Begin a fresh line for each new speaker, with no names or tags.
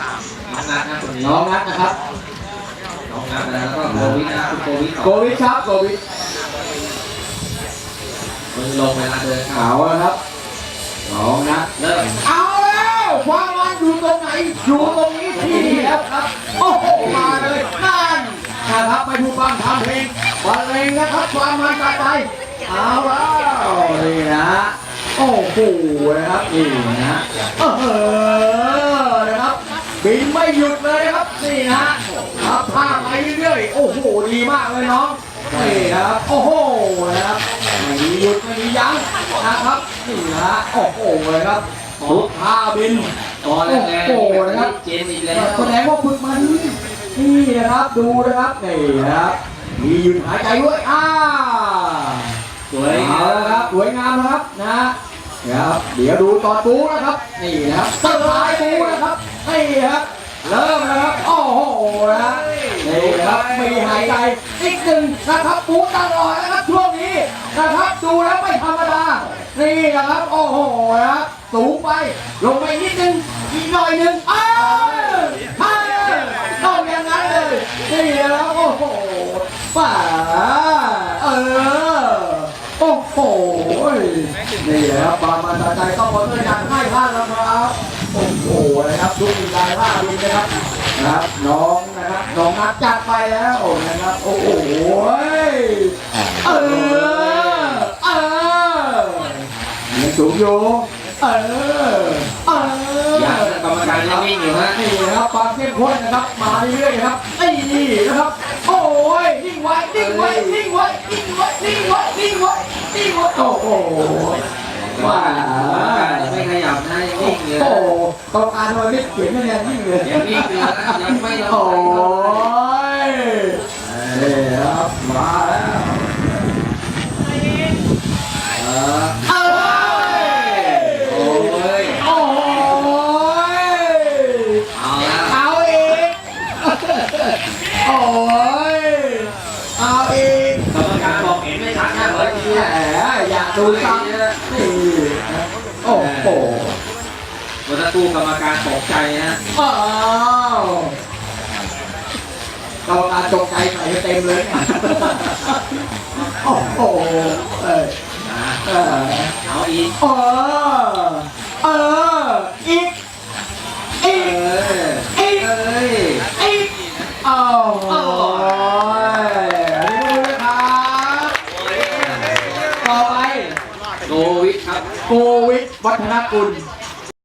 น้องนัทนะคนนี้
น้องนัทนะครับ
น้องนัทแล้วก็โควิดนะคุณโควิด
โกวิทครับโกวิท
มือลงเวลาเดินครับ
เอาแล้วครับน้องนัท
เริ่ม
เอาแล้วความมันอยู่ตรงไหนอยู่ตรงนี้ที่นี่แล้วครับโอ้โหมาเลยนั่นนะครับไปดูฟังทำเพลงบรรเลงนะครับความมันตัดไปเอาแล้วนี่นะโอ้โหนะครับนี่นะเออนะครั บบินไม่หยุดเลยนะครับนี่นะทับท่าไปเรื่อยๆโอ้โหดีมากเลยน้องนี่นะครับโอ้โหนะครับไม่มีหยุดไม่มียั้งนะครับนี่นะโอ้โหเลยครับทุกท่าบิน
ตอนแรก
โอ้โหนะครับ
เจมอีกแล้ว
แสดงว่าฝึกมาดีนี่นะครับดูนะครับนี่นะครับมีหยุดหายใจด้วยอ่า
สวย
เอาละครับสวยงามนะครับนะ นะครับ เดี๋ยวดูตอนปูนะครับ นี่นะครับสไลด์ปูนะครับ นี่ครับ เริ่มนะครับ โอ้โหนะนี่นะครับมีหายใจอีกหนึ่งนะครับปูตลอดนะครับช่วงนี้นะครับดูแล้วไม่ธรรมดา นี่นะครับ โอ้โหนะครับสูงไป ลงไปนิดนึง อีกหน่อยหนึ่งเอ้ยเอ้ยต้องอย่างนั้นเลย นี่นะครับ โอ้โหป่าเออ โอ้โห นี่แหละครับบางมันตาใจต้องขอด้วยการให้ท่านแล้วครับ โอ้โหนะครับทุกการท่าดีนะครับนะครับน้องนะครับน้องนัดจัดไปแล้วนะครับ โอ้โหเออเออยังสูงอยู่ เออ เออ
ยังกรรมการยังนิ่งอยู่ฮะ
นี่นะครับความเข้มข้นนะครับ มาเรื่อยๆนะครับไอ้นี่นะครับ โอ้ยนิ่งไว้ นิ่งไว้ นิ่งไว้ นิ่งไว้ นิ่งไว้ นิ่งไว้ นิ่งไว้ โอ้โหว้าก
รรมการยังไม่ขยับนะยังนิ่งอยู่
โอ้โหต้องอ่านมาไม่เขียนคะแนนนิ่งเลย
ยังนิ่งอยู่นะยังไม่ยอ
โอ้
ม
ยนี่ครับมาแล้วเออเอ้ย
โอ้ย
โอ้ย
เอาละ
เอาอีก โอ้ย เอาอีก
กรรมการบอกเห็นไม่ชัดนะเฮ้ย
แหม อยากดูซ้ำนี่โอ้โห
วันนั้นตู้กรรมการตกใจนะ
อ้าวกรรมการจงใจใส่เต็มเลยเนี่ยโอ้โหเออเออ
เอาอีก
เออเอออีก
เอ
อีก
เอ้ย
อีกอ้โห
โกวิทครับ
โกวิทวัฒนกุล